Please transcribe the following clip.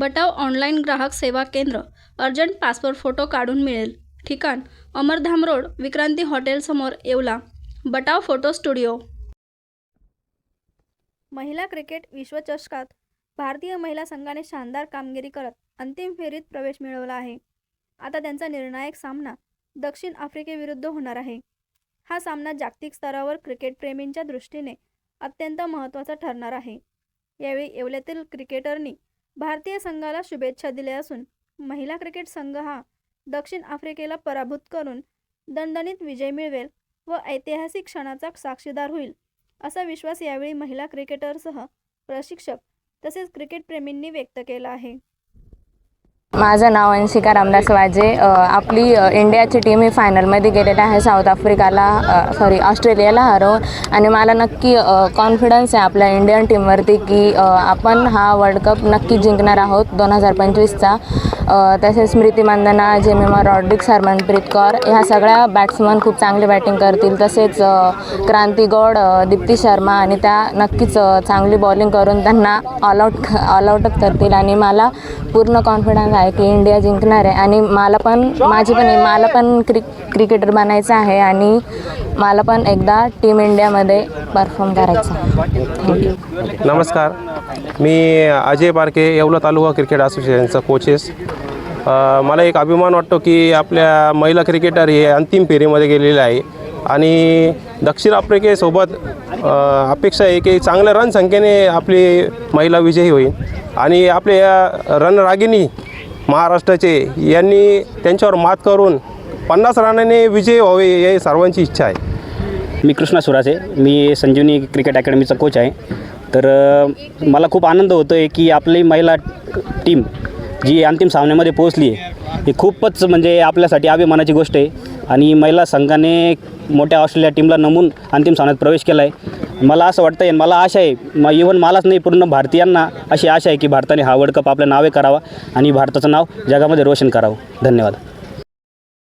बटाव online ग्राहक सेवा केंद्र अर्जंट पासपोर्ट फोटो काढून मिळेल. ठिकाण अमरधाम रोड विक्रांती हॉटेलसमोर येवला. Batav photo studio. महिला क्रिकेट विश्वचषकात भारतीय महिला संघाने शानदार कामगिरी करत अंतिम फेरीत प्रवेश मिळवला आहे. आता त्यांचा निर्णायक सामना दक्षिण आफ्रिकेविरुद्ध होणार आहे. हा सामना जागतिक स्तरावर क्रिकेटप्रेमींच्या दृष्टीने अत्यंत महत्त्वाचा ठरणार आहे. यावेळी येवल्यातील क्रिकेटरनी भारतीय संघाला शुभेच्छा दिल्या असून महिला क्रिकेट संघ हा दक्षिण आफ्रिकेला पराभूत करून दणदणीत विजय मिळवेल व ऐतिहासिक क्षणाचा साक्षीदार होईल असा विश्वास यावेळी महिला क्रिकेटरसह प्रशिक्षक तसेच क्रिकेटप्रेमींनी व्यक्त केला आहे. माझं नाव अंशिका रामदास वाजे. आपली इंडियाची टीम ही फायनलमध्ये गेलेली आहे साऊथ आफ्रिकाला सॉरी ऑस्ट्रेलियाला हरवून. आणि मला नक्की कॉन्फिडन्स आहे आपल्या इंडियन टीमवरती की आपण हा वर्ल्ड कप नक्की जिंकणार आहोत दोन हजार पंचवीसचा. तसेच स्मृती मंदना जेमिमा रॉड्रिक्स हरमनप्रीत कौर ह्या सगळ्या बॅट्समन खूप चांगली बॅटिंग करतील. तसेच क्रांती गौड दीप्ती शर्मा आणि त्या नक्कीच चांगली बॉलिंग करून त्यांना ऑल ऑलआउटच ऑल करतील. आणि मला पूर्ण कॉन्फिडन्स आहे की इंडिया जिंकणार आहे. आणि मला पण माझी पण मला पण क्रिक क्रिकेटर बनायचं आहे आणि मला पण एकदा टीम इंडियामध्ये परफॉर्म करायचं नमस्कार. मी अजय बारके येवला तालुका क्रिकेट असोसिएशनचा कोचेस मला एक अभिमान वाटतो की आपल्या महिला क्रिकेटर हे अंतिम फेरीमध्ये गेलेले आहे. आणि दक्षिण आफ्रिकेसोबत अपेक्षा आहे की चांगल्या रन संख्येने आपली महिला विजयी होईल. आणि आपल्या या रणरागिणी महाराष्ट्राचे यांनी त्यांच्यावर मात करून पन्नास रनाने विजय व्हावे हे सर्वांची इच्छा आहे. मी कृष्णा सुरासे मी संजीवनी क्रिकेट अकॅडमीचा कोच आहे. तर अ, मला खूप आनंद होतो आहे की आपली महिला टीम जी अंतिम सामन्यामध्ये पोहोचली आहे ही खूपच म्हणजे आपल्यासाठी अभिमानाची गोष्ट आहे. आणि महिला संघाने मोठ्या ऑस्ट्रेलिया टीमला नमून अंतिम सामन्यात प्रवेश केला आहे मला असं वाटतं आहे मला आशा आहे म इव्हन मलाच नाही पूर्ण भारतीयांना अशी आशा आहे की भारताने हा वर्ल्ड कप आपल्या नावे करावा आणि भारताचं नाव जगामध्ये रोशन करावं. धन्यवाद.